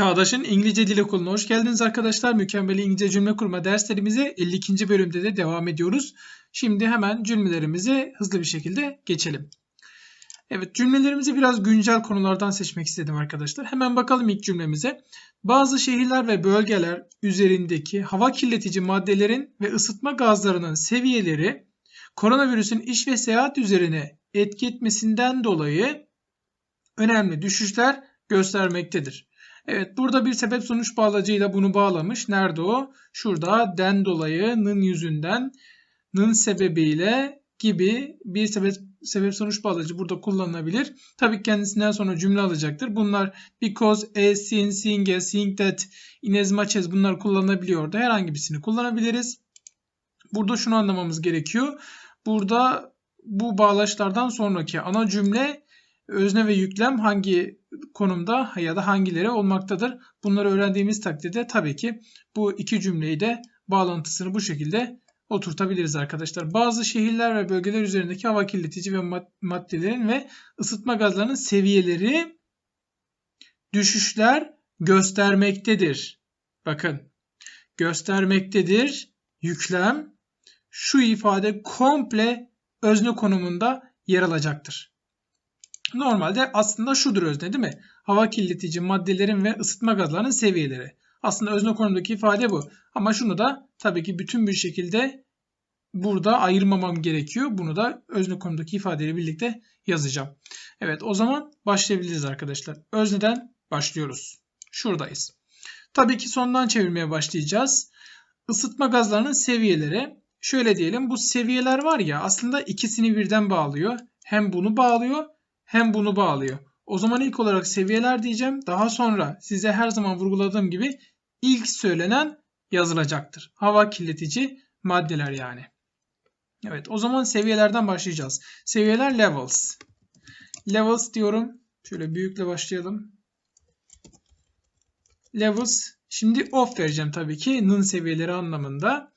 Çağdaş'ın İngilizce Dil Okulu'na hoş geldiniz arkadaşlar. Mükemmel İngilizce cümle kurma derslerimize 52. bölümde de devam ediyoruz. Şimdi hemen cümlelerimize hızlı bir şekilde geçelim. Evet cümlelerimizi biraz güncel konulardan seçmek istedim arkadaşlar. Hemen bakalım ilk cümlemize. Bazı şehirler ve bölgeler üzerindeki hava kirletici maddelerin ve ısıtma gazlarının seviyeleri koronavirüsün iş ve seyahat üzerine etki etmesinden dolayı önemli düşüşler göstermektedir. Evet burada bir sebep sonuç bağlacıyla bunu bağlamış. Nerede o? Şurada den dolayı, nın yüzünden, nın sebebiyle gibi bir sebep sebep sonuç bağlacı burada kullanılabilir. Tabii kendisinden sonra cümle alacaktır. Bunlar because, as, seen, seeing, as, seeing that, in as much as bunlar kullanılabiliyor da herhangi birisini kullanabiliriz. Burada şunu anlamamız gerekiyor. Burada bu bağlaçlardan sonraki ana cümle özne ve yüklem hangi konumda ya da hangileri olmaktadır. Bunları öğrendiğimiz takdirde tabii ki bu iki cümleyi de bağlantısını bu şekilde oturtabiliriz arkadaşlar. Bazı şehirler ve bölgeler üzerindeki hava kirletici ve maddelerin ve ısıtma gazlarının seviyeleri düşüşler göstermektedir. Bakın göstermektedir yüklem şu ifade komple özne konumunda yer alacaktır. Normalde aslında şudur özne değil mi? Hava kirletici maddelerin ve ısıtma gazlarının seviyeleri. Aslında özne konumdaki ifade bu. Ama şunu da tabii ki bütün bir şekilde burada ayırmamam gerekiyor. Bunu da özne konumdaki ifadeyle birlikte yazacağım. Evet o zaman başlayabiliriz arkadaşlar. Özneden başlıyoruz. Şuradayız. Tabii ki sondan çevirmeye başlayacağız. Isıtma gazlarının seviyeleri. Şöyle diyelim bu seviyeler var ya aslında ikisini birden bağlıyor. Hem bunu bağlıyor hem bunu bağlıyor. O zaman ilk olarak seviyeler diyeceğim. Daha sonra size her zaman vurguladığım gibi ilk söylenen yazılacaktır. Hava kirletici maddeler yani. Evet o zaman seviyelerden başlayacağız. Seviyeler levels. Levels diyorum. Şöyle büyükle başlayalım. Levels. Şimdi off vereceğim tabii ki. Nın seviyeleri anlamında.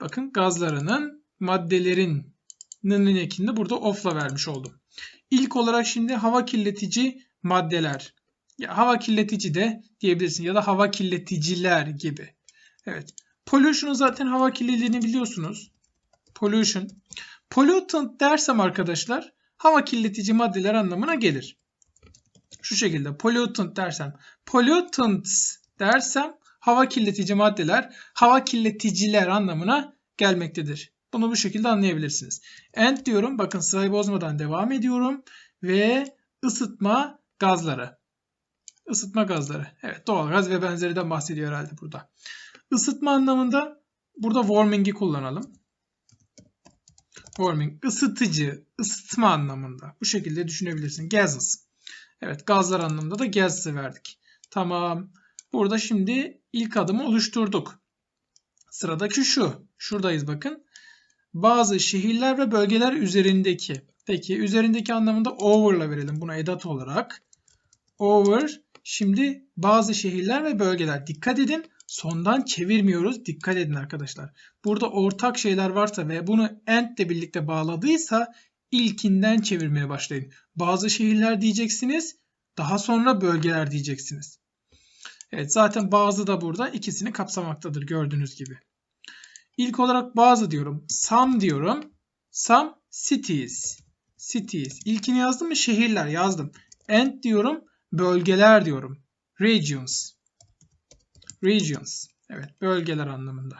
Bakın gazlarının maddelerin nının ekinde burada off'la vermiş oldum. İlk olarak şimdi hava kirletici maddeler. Ya hava kirletici de diyebilirsin ya da hava kirleticiler gibi. Evet. Pollution'un zaten hava kirliliğini biliyorsunuz. Pollution. Pollutant dersem arkadaşlar hava kirletici maddeler anlamına gelir. Şu şekilde pollutant dersem pollutants dersem hava kirletici maddeler, hava kirleticiler anlamına gelmektedir. Bunu bu şekilde anlayabilirsiniz. End diyorum. Bakın sırayı bozmadan devam ediyorum. Ve ısıtma gazları. Isıtma gazları. Evet doğal gaz ve benzerinden bahsediyor herhalde burada. Isıtma anlamında burada warming'i kullanalım. Warming ısıtıcı, ısıtma anlamında. Bu şekilde düşünebilirsin. Gases. Evet gazlar anlamında da gases'ı verdik. Tamam. Burada şimdi ilk adımı oluşturduk. Sıradaki şu. Şuradayız bakın bazı şehirler ve bölgeler üzerindeki. Peki üzerindeki anlamında over'la verelim buna edat olarak. Over şimdi bazı şehirler ve bölgeler. Dikkat edin sondan çevirmiyoruz. Dikkat edin arkadaşlar. Burada ortak şeyler varsa ve bunu and ile birlikte bağladıysa ilkinden çevirmeye başlayın. Bazı şehirler diyeceksiniz. Daha sonra bölgeler diyeceksiniz. Evet zaten bazı da burada ikisini kapsamaktadır gördüğünüz gibi. İlk olarak bazı diyorum. Some diyorum. Some cities. Cities. İlkini yazdım mı? Şehirler yazdım. And diyorum. Bölgeler diyorum. Regions. Regions. Evet bölgeler anlamında.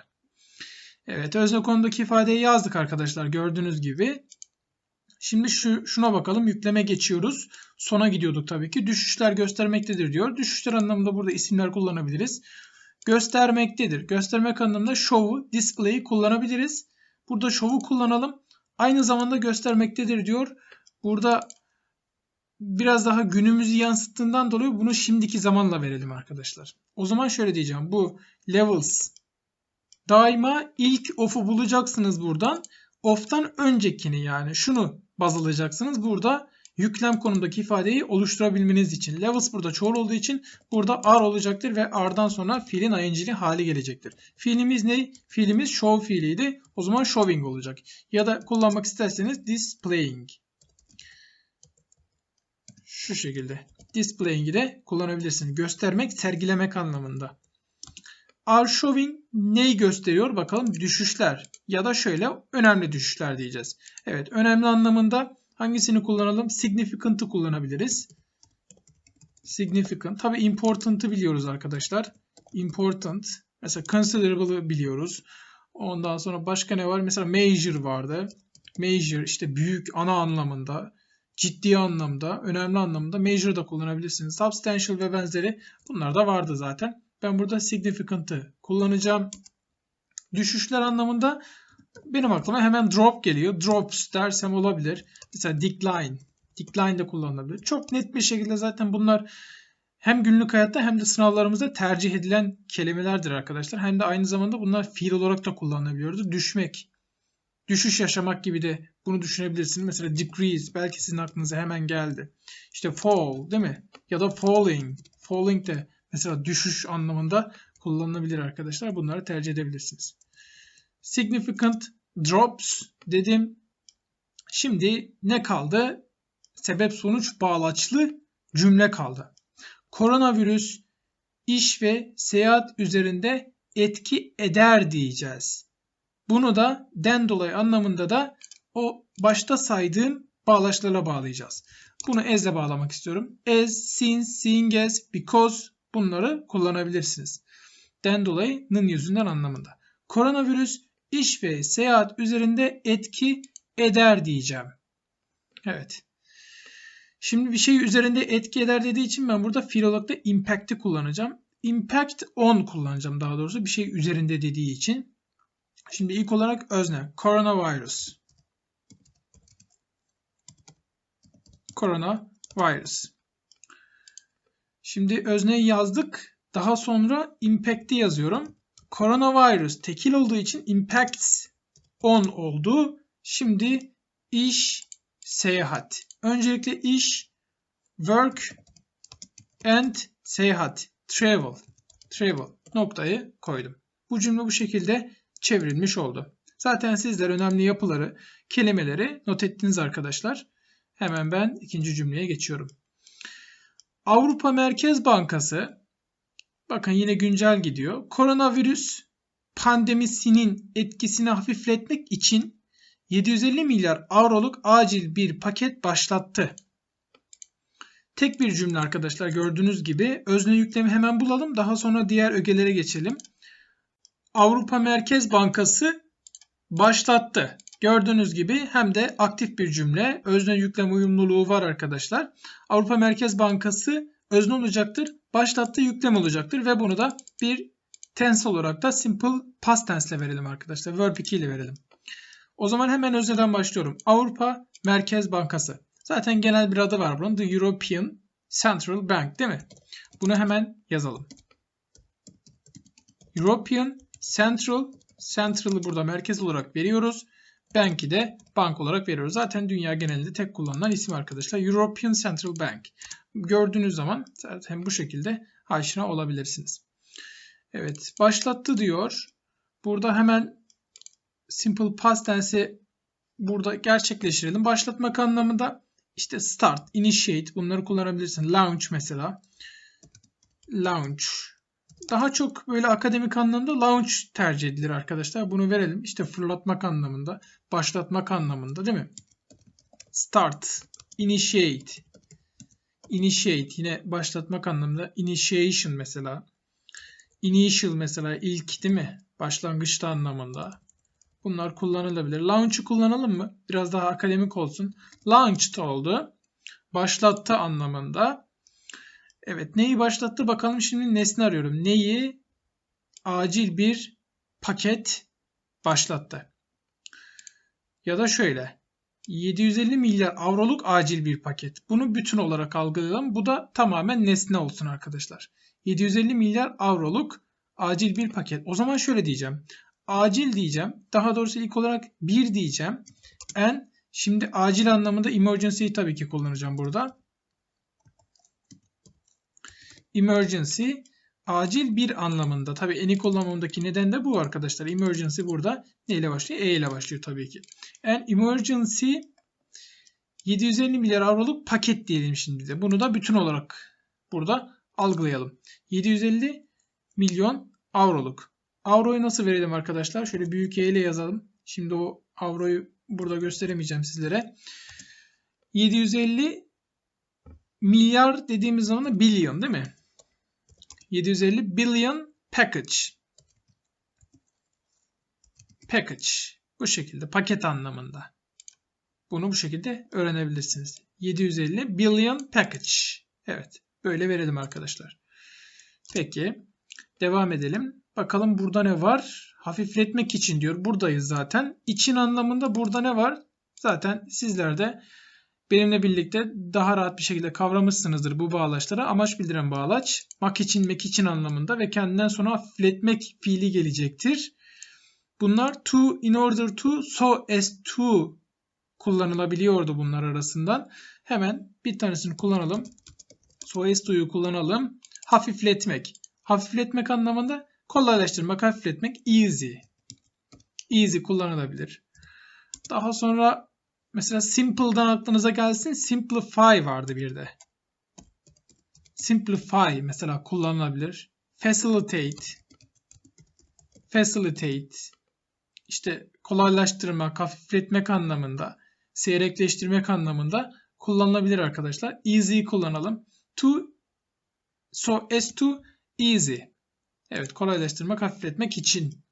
Evet özne konudaki ifadeyi yazdık arkadaşlar gördüğünüz gibi. Şimdi şu, şuna bakalım yükleme geçiyoruz. Sona gidiyorduk tabii ki. Düşüşler göstermektedir diyor. Düşüşler anlamında burada isimler kullanabiliriz göstermektedir. Göstermek anlamında show'u, display'i kullanabiliriz. Burada show'u kullanalım. Aynı zamanda göstermektedir diyor. Burada biraz daha günümüzü yansıttığından dolayı bunu şimdiki zamanla verelim arkadaşlar. O zaman şöyle diyeceğim. Bu levels daima ilk off'u bulacaksınız buradan. Off'tan öncekini yani şunu baz alacaksınız. Burada yüklem konumdaki ifadeyi oluşturabilmeniz için. Levels burada çoğul olduğu için burada are olacaktır ve are'dan sonra fiilin ing'li hali gelecektir. Fiilimiz ne? Fiilimiz show fiiliydi. O zaman showing olacak. Ya da kullanmak isterseniz displaying. Şu şekilde. Displaying'i de kullanabilirsiniz. Göstermek, sergilemek anlamında. Are showing neyi gösteriyor? Bakalım düşüşler ya da şöyle önemli düşüşler diyeceğiz. Evet önemli anlamında hangisini kullanalım? Significant'ı kullanabiliriz. Significant. Tabi important'ı biliyoruz arkadaşlar. Important. Mesela considerable'ı biliyoruz. Ondan sonra başka ne var? Mesela major vardı. Major işte büyük, ana anlamında, ciddi anlamda, önemli anlamda major da kullanabilirsiniz. Substantial ve benzeri bunlar da vardı zaten. Ben burada significant'ı kullanacağım. Düşüşler anlamında benim aklıma hemen drop geliyor. Drops dersem olabilir. Mesela decline. Decline de kullanılabilir. Çok net bir şekilde zaten bunlar hem günlük hayatta hem de sınavlarımızda tercih edilen kelimelerdir arkadaşlar. Hem de aynı zamanda bunlar fiil olarak da kullanılabiliyordu. Düşmek, düşüş yaşamak gibi de bunu düşünebilirsiniz. Mesela decrease belki sizin aklınıza hemen geldi. İşte fall değil mi? Ya da falling. Falling de mesela düşüş anlamında kullanılabilir arkadaşlar. Bunları tercih edebilirsiniz. Significant drops dedim. Şimdi ne kaldı? Sebep sonuç bağlaçlı cümle kaldı. Koronavirüs iş ve seyahat üzerinde etki eder diyeceğiz. Bunu da den dolayı anlamında da o başta saydığım bağlaçlarla bağlayacağız. Bunu as'le bağlamak istiyorum. As, since, seeing as, because bunları kullanabilirsiniz. Den dolayı'nın yüzünden anlamında. Koronavirüs iş ve seyahat üzerinde etki eder diyeceğim. Evet. Şimdi bir şey üzerinde etki eder dediği için ben burada fiil olarak da impact'i kullanacağım. Impact on kullanacağım daha doğrusu bir şey üzerinde dediği için. Şimdi ilk olarak özne. Coronavirus. Coronavirus. Şimdi özneyi yazdık. Daha sonra impact'i yazıyorum. Coronavirus tekil olduğu için impacts on oldu. Şimdi iş, seyahat. Öncelikle iş, work and seyahat. Travel. Travel noktayı koydum. Bu cümle bu şekilde çevrilmiş oldu. Zaten sizler önemli yapıları, kelimeleri not ettiniz arkadaşlar. Hemen ben ikinci cümleye geçiyorum. Avrupa Merkez Bankası bakın yine güncel gidiyor. Koronavirüs pandemisinin etkisini hafifletmek için 750 milyar avroluk acil bir paket başlattı. Tek bir cümle arkadaşlar gördüğünüz gibi. Özne yüklemi hemen bulalım. Daha sonra diğer ögelere geçelim. Avrupa Merkez Bankası başlattı. Gördüğünüz gibi hem de aktif bir cümle. Özne yüklem uyumluluğu var arkadaşlar. Avrupa Merkez Bankası özne olacaktır. Başlattı yüklem olacaktır ve bunu da bir tense olarak da simple past tense ile verelim arkadaşlar. Verb 2 ile verelim. O zaman hemen özneden başlıyorum. Avrupa Merkez Bankası. Zaten genel bir adı var bunun. The European Central Bank değil mi? Bunu hemen yazalım. European Central Central'ı burada merkez olarak veriyoruz. Bank'i de bank olarak veriyoruz. Zaten dünya genelinde tek kullanılan isim arkadaşlar. European Central Bank. Gördüğünüz zaman zaten bu şekilde aşina olabilirsiniz. Evet başlattı diyor. Burada hemen simple past tense'i burada gerçekleştirelim. Başlatmak anlamında işte start, initiate bunları kullanabilirsin. Launch mesela. Launch. Daha çok böyle akademik anlamda launch tercih edilir arkadaşlar. Bunu verelim. İşte fırlatmak anlamında, başlatmak anlamında değil mi? Start, initiate. Initiate yine başlatmak anlamında. Initiation mesela. Initial mesela ilk değil mi? Başlangıçta anlamında. Bunlar kullanılabilir. Launch'u kullanalım mı? Biraz daha akademik olsun. Launched oldu. Başlattı anlamında. Evet neyi başlattı bakalım şimdi nesne arıyorum. Neyi? Acil bir paket başlattı. Ya da şöyle. 750 milyar avroluk acil bir paket. Bunu bütün olarak algılayalım. Bu da tamamen nesne olsun arkadaşlar. 750 milyar avroluk acil bir paket. O zaman şöyle diyeceğim acil diyeceğim. Daha doğrusu ilk olarak bir diyeceğim. En şimdi acil anlamında emergency'yi tabii ki kullanacağım burada. Emergency acil bir anlamında. Tabii en ilk anlamındaki neden de bu arkadaşlar. Emergency burada ne ile başlıyor? E ile başlıyor tabii ki. En emergency 750 milyar avroluk paket diyelim şimdi de. Bunu da bütün olarak burada algılayalım. 750 milyon avroluk. Avroyu nasıl verelim arkadaşlar? Şöyle büyük E ile yazalım. Şimdi o avroyu burada gösteremeyeceğim sizlere. 750 milyar dediğimiz zaman da billion değil mi? 750 billion package. Package. Bu şekilde paket anlamında. Bunu bu şekilde öğrenebilirsiniz. 750 billion package. Evet. Böyle verelim arkadaşlar. Peki. Devam edelim. Bakalım burada ne var? Hafifletmek için diyor. Buradayız zaten. İçin anlamında burada ne var? Zaten sizler de benimle birlikte daha rahat bir şekilde kavramışsınızdır bu bağlaçları. Amaç bildiren bağlaç. Mak için, mek için anlamında ve kendinden sonra hafifletmek fiili gelecektir. Bunlar to, in order to, so as to kullanılabiliyordu bunlar arasından. Hemen bir tanesini kullanalım. So as to'yu kullanalım. Hafifletmek. Hafifletmek anlamında kolaylaştırmak, hafifletmek easy. Easy kullanılabilir. Daha sonra mesela simple'dan aklınıza gelsin. Simplify vardı bir de. Simplify mesela kullanılabilir. Facilitate. Facilitate. İşte kolaylaştırmak, hafifletmek anlamında, seyrekleştirmek anlamında kullanılabilir arkadaşlar. Easy kullanalım. To so as to easy. Evet kolaylaştırmak, hafifletmek için.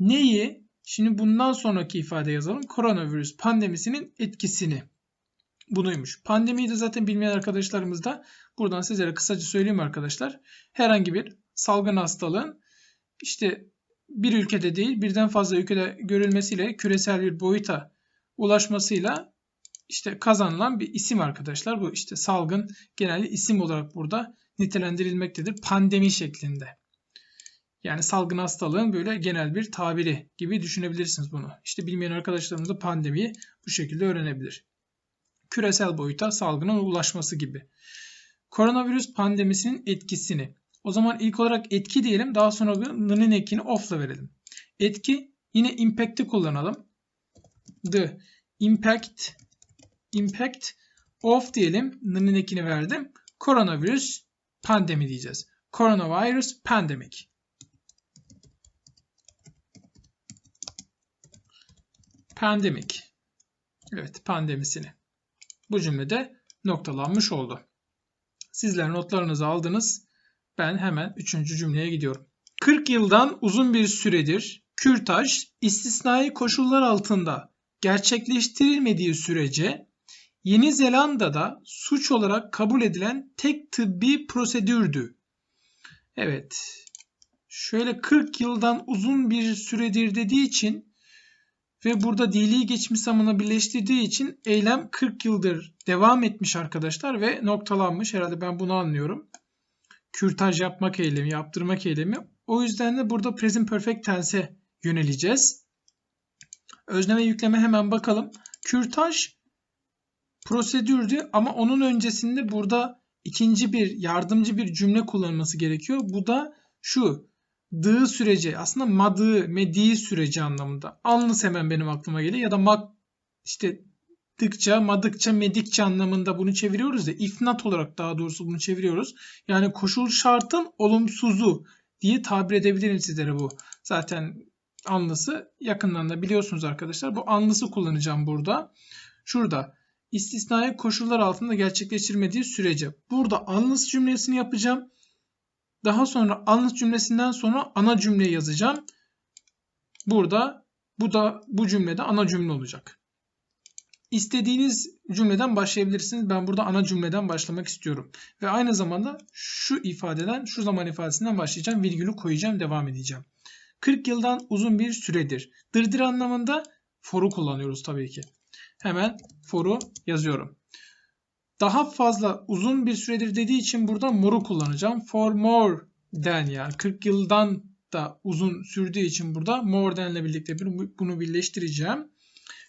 Neyi? Şimdi bundan sonraki ifade yazalım. Koronavirüs pandemisinin etkisini. Bunuymuş. Pandemiyi de zaten bilmeyen arkadaşlarımız da buradan sizlere kısaca söyleyeyim arkadaşlar. Herhangi bir salgın hastalığın işte bir ülkede değil birden fazla ülkede görülmesiyle küresel bir boyuta ulaşmasıyla işte kazanılan bir isim arkadaşlar. Bu işte salgın genelde isim olarak burada nitelendirilmektedir. Pandemi şeklinde. Yani salgın hastalığın böyle genel bir tabiri gibi düşünebilirsiniz bunu. İşte bilmeyen arkadaşlarımız da pandemiyi bu şekilde öğrenebilir. Küresel boyuta salgının ulaşması gibi. Koronavirüs pandemisinin etkisini. O zaman ilk olarak etki diyelim. Daha sonra n'ın ekini off'la verelim. Etki yine impact'i kullanalım. The impact impact of diyelim. N'ın ekini verdim. Koronavirüs pandemi diyeceğiz. Coronavirus pandemic. Pandemic. Evet pandemisini. Bu cümlede noktalanmış oldu. Sizler notlarınızı aldınız. Ben hemen üçüncü cümleye gidiyorum. 40 yıldan uzun bir süredir kürtaj istisnai koşullar altında gerçekleştirilmediği sürece Yeni Zelanda'da suç olarak kabul edilen tek tıbbi prosedürdü. Evet. Şöyle 40 yıldan uzun bir süredir dediği için ve burada dili geçmiş zamana birleştirdiği için eylem 40 yıldır devam etmiş arkadaşlar ve noktalanmış. Herhalde ben bunu anlıyorum. Kürtaj yapmak eylemi, yaptırmak eylemi. O yüzden de burada present perfect tense'e yöneleceğiz. Özne ve yükleme hemen bakalım. Kürtaj prosedürdü ama onun öncesinde burada ikinci bir yardımcı bir cümle kullanılması gerekiyor. Bu da şu dığı süreci aslında madığı, mediği süreci anlamında. Anlıs hemen benim aklıma geliyor ya da mak işte dıkça, madıkça, medikçe anlamında bunu çeviriyoruz ya. ifnat olarak daha doğrusu bunu çeviriyoruz. Yani koşul şartın olumsuzu diye tabir edebilirim sizlere bu. Zaten anlısı yakından da biliyorsunuz arkadaşlar. Bu anlısı kullanacağım burada. Şurada istisnai koşullar altında gerçekleştirmediği sürece. Burada anlıs cümlesini yapacağım. Daha sonra anlıs cümlesinden sonra ana cümleyi yazacağım. Burada bu da bu cümlede ana cümle olacak. İstediğiniz cümleden başlayabilirsiniz. Ben burada ana cümleden başlamak istiyorum. Ve aynı zamanda şu ifadeden, şu zaman ifadesinden başlayacağım. Virgülü koyacağım, devam edeceğim. 40 yıldan uzun bir süredir. Dırdır anlamında for'u kullanıyoruz tabii ki. Hemen for'u yazıyorum. Daha fazla uzun bir süredir dediği için burada more'u kullanacağım. For more than yani 40 yıldan da uzun sürdüğü için burada more than ile birlikte bunu birleştireceğim.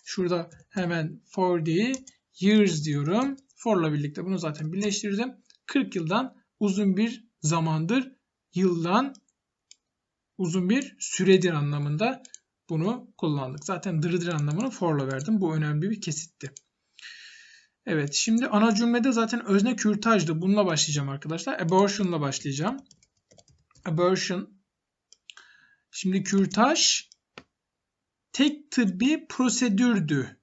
Şurada hemen for the years diyorum. For ile birlikte bunu zaten birleştirdim. 40 yıldan uzun bir zamandır, yıldan uzun bir süredir anlamında bunu kullandık. Zaten dırdır anlamını for'la verdim. Bu önemli bir kesitti. Evet şimdi ana cümlede zaten özne kürtajdı. Bununla başlayacağım arkadaşlar. Abortion'la başlayacağım. Abortion. Şimdi kürtaj tek tıbbi prosedürdü.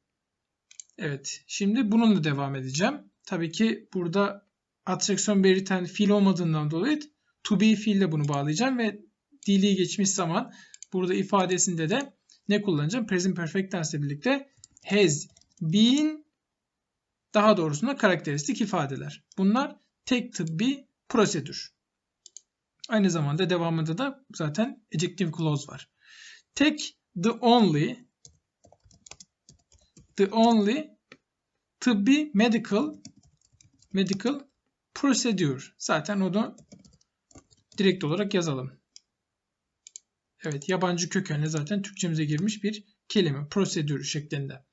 Evet şimdi bununla devam edeceğim. Tabii ki burada atraksiyon belirten fiil olmadığından dolayı to be fiille bunu bağlayacağım ve dili geçmiş zaman burada ifadesinde de ne kullanacağım? Present perfect tense ile birlikte has been daha doğrusunda karakteristik ifadeler. Bunlar tek tıbbi prosedür. Aynı zamanda devamında da zaten adjective clause var. Tek the only the only tıbbi medical medical procedure. Zaten onu direkt olarak yazalım. Evet yabancı kökenli zaten Türkçemize girmiş bir kelime. Prosedür şeklinde.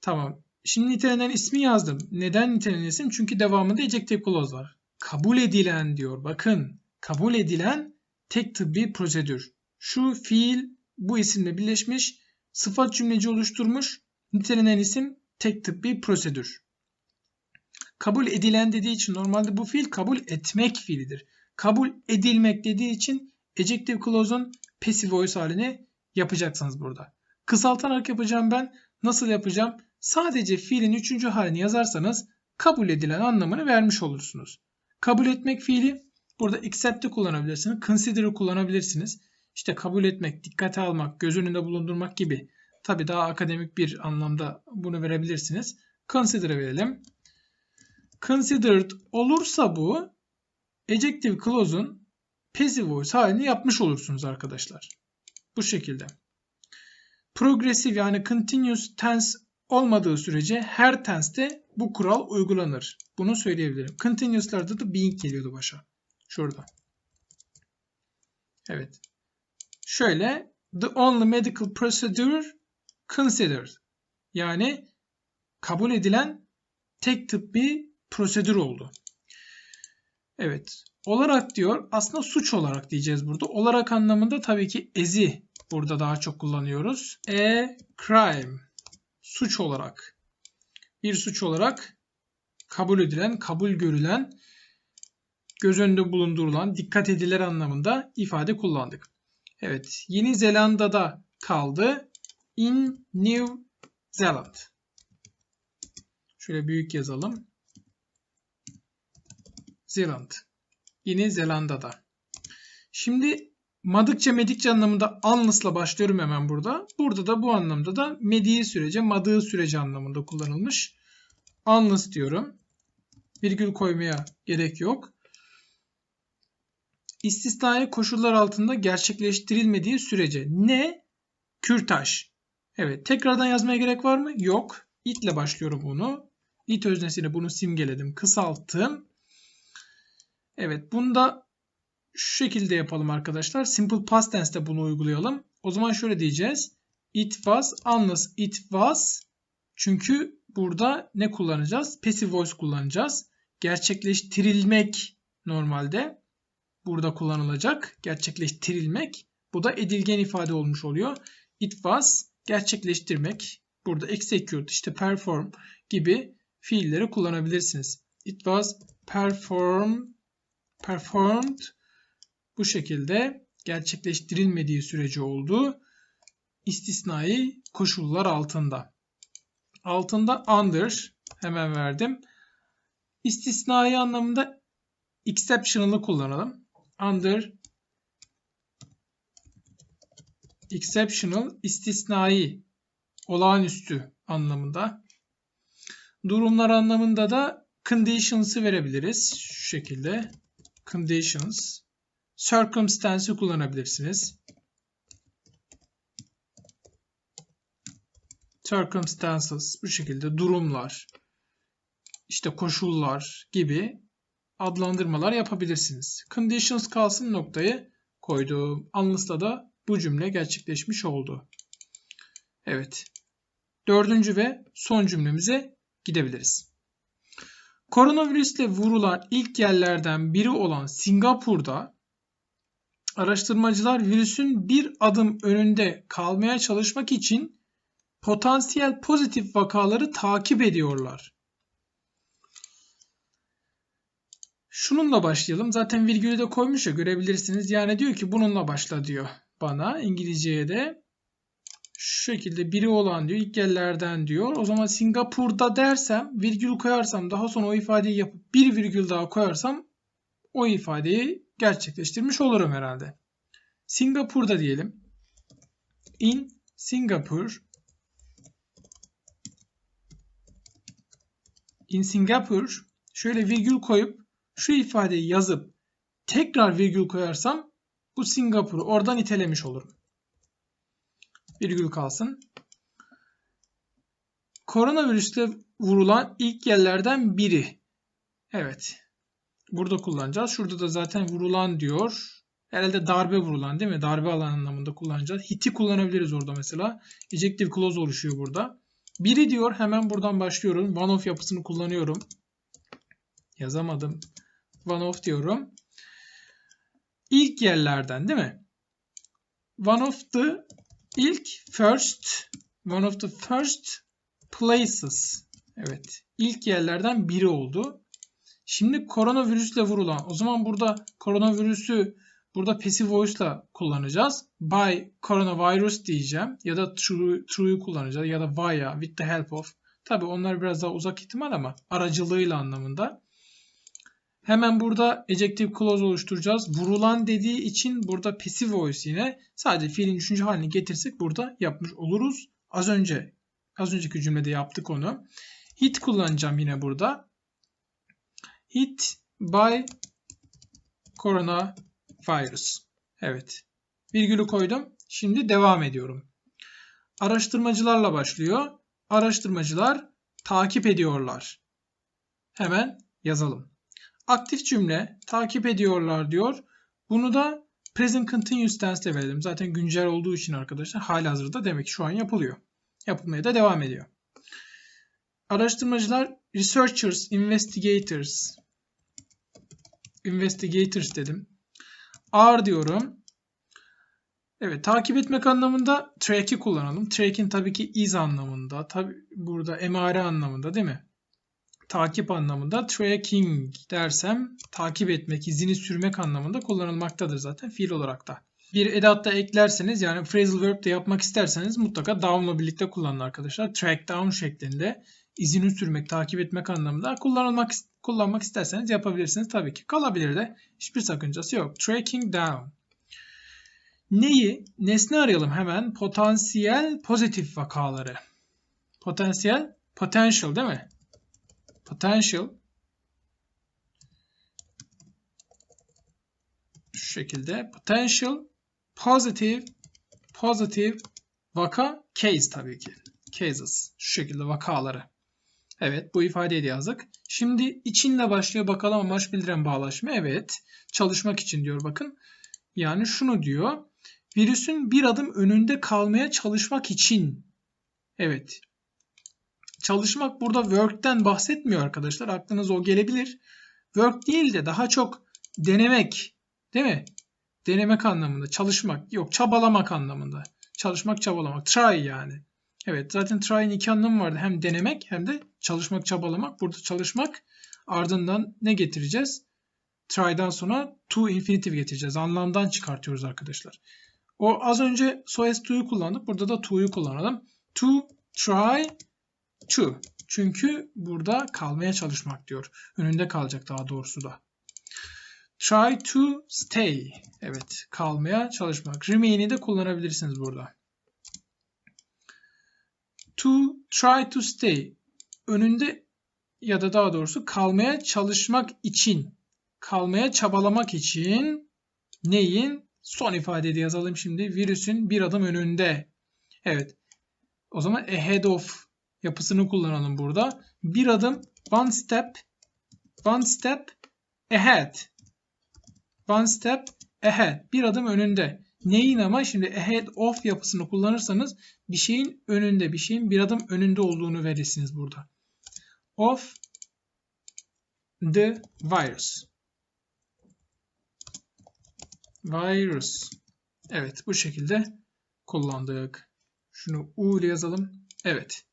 Tamam. Şimdi nitelenen ismi yazdım. Neden nitelenen isim? Çünkü devamında ejective clause var. Kabul edilen diyor. Bakın kabul edilen tek tıbbi prosedür. Şu fiil bu isimle birleşmiş. Sıfat cümleci oluşturmuş. Nitelenen isim tek tıbbi prosedür. Kabul edilen dediği için normalde bu fiil kabul etmek fiilidir. Kabul edilmek dediği için ejective clause'un passive voice halini yapacaksınız burada. Kısaltarak yapacağım ben. Nasıl yapacağım? Sadece fiilin üçüncü halini yazarsanız kabul edilen anlamını vermiş olursunuz. Kabul etmek fiili burada accept'i kullanabilirsiniz. Consider'ı kullanabilirsiniz. İşte kabul etmek, dikkate almak, göz önünde bulundurmak gibi. Tabi daha akademik bir anlamda bunu verebilirsiniz. Consider'ı verelim. Considered olursa bu adjective clause'un passive voice halini yapmış olursunuz arkadaşlar. Bu şekilde. Progressive yani continuous tense olmadığı sürece her tense'te bu kural uygulanır. Bunu söyleyebilirim. Continuous'larda da being geliyordu başa. Şurada. Evet. Şöyle the only medical procedure considered. Yani kabul edilen tek tıbbi prosedür oldu. Evet. Olarak diyor. Aslında suç olarak diyeceğiz burada. Olarak anlamında tabii ki ezi burada daha çok kullanıyoruz. A crime. Suç olarak. Bir suç olarak kabul edilen, kabul görülen, göz önünde bulundurulan, dikkat edilir anlamında ifade kullandık. Evet. Yeni Zelanda'da kaldı. In New Zealand. Şöyle büyük yazalım. Zealand. Yeni Zelanda'da. Şimdi madıkça medikçe anlamında unless'la başlıyorum hemen burada. Burada da bu anlamda da mediği sürece, madığı sürece anlamında kullanılmış. Unless diyorum. Virgül koymaya gerek yok. İstisnai koşullar altında gerçekleştirilmediği sürece ne? Kürtaj. Evet. Tekrardan yazmaya gerek var mı? Yok. It ile başlıyorum bunu. It öznesiyle bunu simgeledim. Kısalttım. Evet. Bunu da şu şekilde yapalım arkadaşlar. Simple past tense'te bunu uygulayalım. O zaman şöyle diyeceğiz. It was unless it was çünkü burada ne kullanacağız? Passive voice kullanacağız. Gerçekleştirilmek normalde burada kullanılacak. Gerçekleştirilmek. Bu da edilgen ifade olmuş oluyor. It was gerçekleştirmek. Burada execute işte perform gibi fiilleri kullanabilirsiniz. It was perform, performed bu şekilde gerçekleştirilmediği sürece oldu. İstisnai koşullar altında. Altında under hemen verdim. İstisnai anlamında exceptional'ı kullanalım. Under exceptional istisnai olağanüstü anlamında. Durumlar anlamında da conditions'ı verebiliriz. Şu şekilde. Conditions. Circumstance'ı kullanabilirsiniz. Circumstances bu şekilde durumlar, işte koşullar gibi adlandırmalar yapabilirsiniz. Conditions kalsın noktayı koyduğum Unless'la da bu cümle gerçekleşmiş oldu. Evet. Dördüncü ve son cümlemize gidebiliriz. Koronavirüsle vurulan ilk yerlerden biri olan Singapur'da araştırmacılar virüsün bir adım önünde kalmaya çalışmak için potansiyel pozitif vakaları takip ediyorlar. Şununla başlayalım. Zaten virgülü de koymuş ya görebilirsiniz. Yani diyor ki bununla başla diyor bana. İngilizceye de şu şekilde biri olan diyor ilk yerlerden diyor. O zaman Singapur'da dersem virgül koyarsam daha sonra o ifadeyi yapıp bir virgül daha koyarsam o ifadeyi gerçekleştirmiş olurum herhalde. Singapur'da diyelim. In Singapore in Singapore şöyle virgül koyup şu ifadeyi yazıp tekrar virgül koyarsam bu Singapur'u oradan itelemiş olurum. Virgül kalsın. Koronavirüsle vurulan ilk yerlerden biri. Evet. Burada kullanacağız. Şurada da zaten vurulan diyor. Herhalde darbe vurulan değil mi? Darbe alan anlamında kullanacağız. Hit'i kullanabiliriz orada mesela. Ejective clause oluşuyor burada. Biri diyor hemen buradan başlıyorum. One of yapısını kullanıyorum. Yazamadım. One of diyorum. İlk yerlerden değil mi? One of the ilk first one of the first places. Evet. ilk yerlerden biri oldu. Şimdi koronavirüsle vurulan. O zaman burada koronavirüsü burada passive voice ile kullanacağız. By coronavirus diyeceğim. Ya da true, true'yu kullanacağız. Ya da via with the help of. Tabi onlar biraz daha uzak ihtimal ama aracılığıyla anlamında. Hemen burada ejective clause oluşturacağız. Vurulan dediği için burada passive voice yine sadece fiilin üçüncü halini getirsek burada yapmış oluruz. Az önce az önceki cümlede yaptık onu. Hit kullanacağım yine burada. Hit by coronavirus. Evet. Virgülü koydum. Şimdi devam ediyorum. Araştırmacılarla başlıyor. Araştırmacılar takip ediyorlar. Hemen yazalım. Aktif cümle takip ediyorlar diyor. Bunu da present continuous tense'te verelim. Zaten güncel olduğu için arkadaşlar hali hazırda demek ki şu an yapılıyor. Yapılmaya da devam ediyor. Araştırmacılar researchers, investigators investigators dedim. Are diyorum. Evet takip etmek anlamında track'i kullanalım. Track'in tabii ki is anlamında. Tabi burada emare anlamında değil mi? Takip anlamında tracking dersem takip etmek, izini sürmek anlamında kullanılmaktadır zaten fiil olarak da. Bir edat da eklerseniz yani phrasal verb de yapmak isterseniz mutlaka down'la birlikte kullanın arkadaşlar. Track down şeklinde izini sürmek, takip etmek anlamında kullanılmak kullanmak isterseniz yapabilirsiniz tabii ki. Kalabilir de hiçbir sakıncası yok. Tracking down. Neyi? Nesne arayalım hemen. Potansiyel pozitif vakaları. Potansiyel, potential değil mi? Potential şu şekilde potential positive positive vaka case tabii ki. Cases. Şu şekilde vakaları. Evet bu ifadeyi de yazdık. Şimdi içinle başlıyor bakalım amaç bildiren bağlaşma. Evet çalışmak için diyor bakın. Yani şunu diyor. Virüsün bir adım önünde kalmaya çalışmak için. Evet çalışmak burada work'ten bahsetmiyor arkadaşlar. Aklınız o gelebilir. Work değil de daha çok denemek değil mi? Denemek anlamında. Çalışmak. Yok çabalamak anlamında. Çalışmak çabalamak. Try yani. Evet zaten try'in iki anlamı vardı. Hem denemek hem de çalışmak çabalamak. Burada çalışmak ardından ne getireceğiz? Try'dan sonra to infinitive getireceğiz. Anlamdan çıkartıyoruz arkadaşlar. O az önce so as to'yu kullandık. Burada da to'yu kullanalım. To try to. Çünkü burada kalmaya çalışmak diyor. Önünde kalacak daha doğrusu da. Try to stay. Evet, kalmaya çalışmak. Remain'i de kullanabilirsiniz burada. To try to stay. Önünde ya da daha doğrusu kalmaya çalışmak için, kalmaya çabalamak için neyin? Son ifadede yazalım şimdi. Virüsün bir adım önünde. Evet. O zaman ahead of yapısını kullanalım burada. Bir adım one step one step ahead. One step ahead. Bir adım önünde. Neyin ama şimdi ahead of yapısını kullanırsanız bir şeyin önünde, bir şeyin bir adım önünde olduğunu verirsiniz burada. Of the virus. Virus. Evet bu şekilde kullandık. Şunu U ile yazalım. Evet.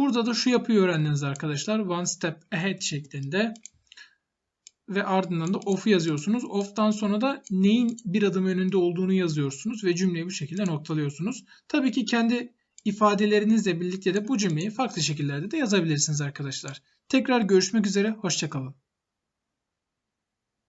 Burada da şu yapıyı öğrendiniz arkadaşlar. One step ahead şeklinde ve ardından da of'u yazıyorsunuz. Of'tan sonra da neyin bir adım önünde olduğunu yazıyorsunuz ve cümleyi bu şekilde noktalıyorsunuz. Tabii ki kendi ifadelerinizle birlikte de bu cümleyi farklı şekillerde de yazabilirsiniz arkadaşlar. Tekrar görüşmek üzere, hoşçakalın.